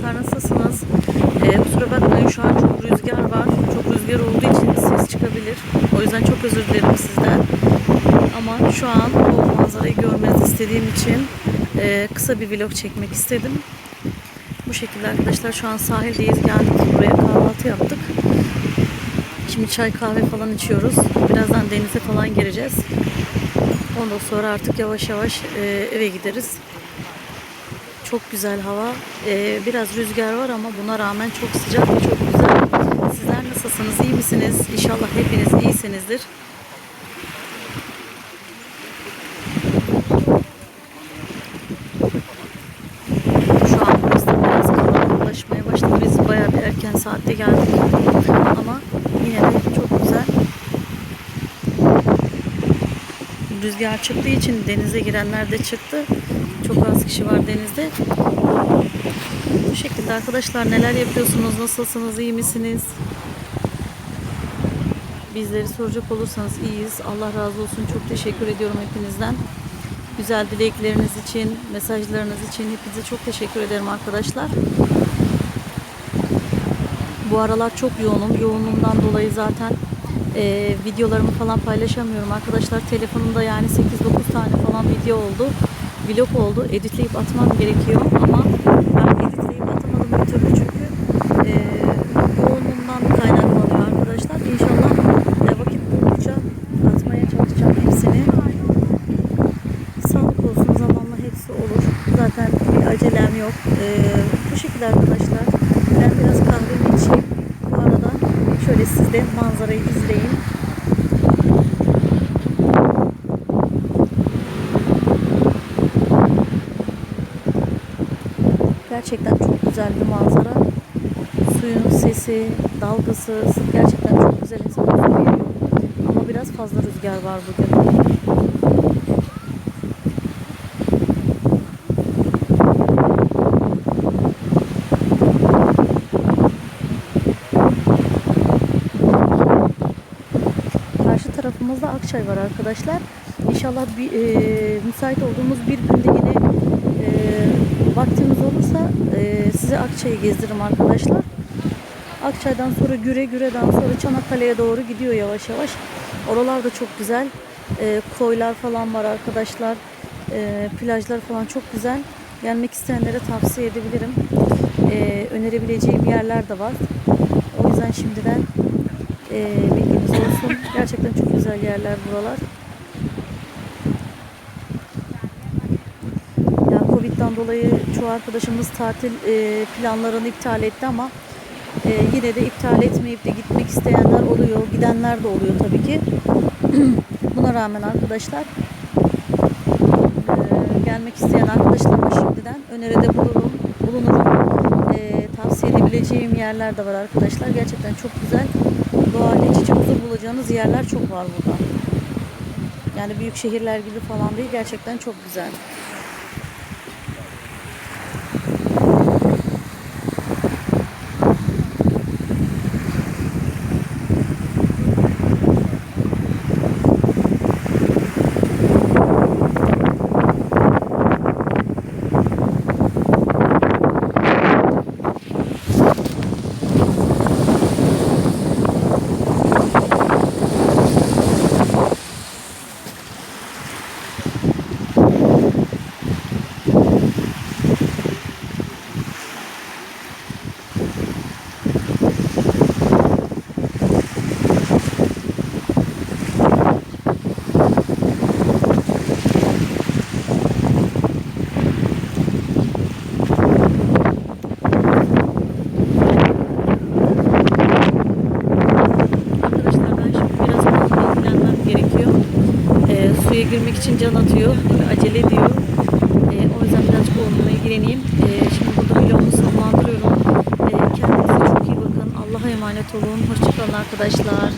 Arkadaşlar nasılsınız? Ee, kusura bakmayın şu an çok rüzgar var. Çok rüzgar olduğu için ses çıkabilir. O yüzden çok özür dilerim sizden. Ama şu an o manzarayı görmenizi istediğim için e, kısa bir vlog çekmek istedim. Bu şekilde arkadaşlar şu an sahildeyiz. Geldik buraya kahvaltı yaptık. Şimdi çay kahve falan içiyoruz. Birazdan denize falan gireceğiz. Ondan sonra artık yavaş yavaş e, eve gideriz. Çok güzel hava. Ee, biraz rüzgar var ama buna rağmen çok sıcak ve çok güzel. Sizler nasılsınız? İyi misiniz? İnşallah hepiniz iyisinizdir. Şu an burası biraz kalabalıklaşmaya başladı. Biz bayağı bir erken saatte geldik. Ama yine de çok güzel. Rüzgar çıktığı için denize girenler de çıktı. Çok az kişi var denizde. Bu şekilde arkadaşlar neler yapıyorsunuz? Nasılsınız? iyi misiniz? Bizleri soracak olursanız iyiyiz. Allah razı olsun. Çok teşekkür ediyorum hepinizden. Güzel dilekleriniz için, mesajlarınız için hepinize çok teşekkür ederim arkadaşlar. Bu aralar çok yoğunum. Yoğunluğumdan dolayı zaten e, videolarımı falan paylaşamıyorum arkadaşlar. Telefonumda yani 8-9 tane falan video oldu. Vlog oldu. Editleyip atmam gerekiyor ama ben editleyip atamadım bir türlü çünkü e, kaynaklanıyor arkadaşlar. İnşallah e, vakit buldukça atmaya çalışacağım hepsini. Sağlık olsun zamanla hepsi olur. Zaten bir acelem yok. E, bu şekilde arkadaşlar. Ben biraz kahvemi içeyim. Bu arada şöyle siz de manzarayı izleyin. Gerçekten çok güzel bir manzara. Suyun sesi, dalgası gerçekten çok güzel veriyor. Ama biraz fazla rüzgar var bugün. Karşı tarafımızda Akçay var arkadaşlar. İnşallah bir, e, müsait olduğumuz bir günde yine vaktimiz olursa e, size Akçay'ı gezdiririm arkadaşlar. Akçay'dan sonra Güre, Güre'den sonra Çanakkale'ye doğru gidiyor yavaş yavaş. Oralar da çok güzel. E, koylar falan var arkadaşlar. E, plajlar falan çok güzel. Gelmek isteyenlere tavsiye edebilirim. E, önerebileceğim yerler de var. O yüzden şimdiden e, bilginiz olsun. Gerçekten çok güzel yerler buralar. Covid'den dolayı çoğu arkadaşımız tatil e, planlarını iptal etti ama e, yine de iptal etmeyip de gitmek isteyenler oluyor. Gidenler de oluyor tabii ki. Buna rağmen arkadaşlar e, gelmek isteyen arkadaşlarıma şimdiden öneride bulunurum. bulunurum. E, tavsiye edebileceğim yerler de var arkadaşlar. Gerçekten çok güzel. Doğayla iç içe huzur bulacağınız yerler çok var burada. Yani büyük şehirler gibi falan değil. Gerçekten çok güzel. Arkadaşlar ben şimdi biraz kontrol planlamam gerekiyor. Ee, suya girmek için can atıyor. Acele ediyor. Ee, o yüzden birazcık onunla ilgileneyim. Ee, şimdi burada vlogumu sonlandırıyorum. Ee, kendinize çok iyi bakın. Allah'a emanet olun. Hoşçakalın arkadaşlar.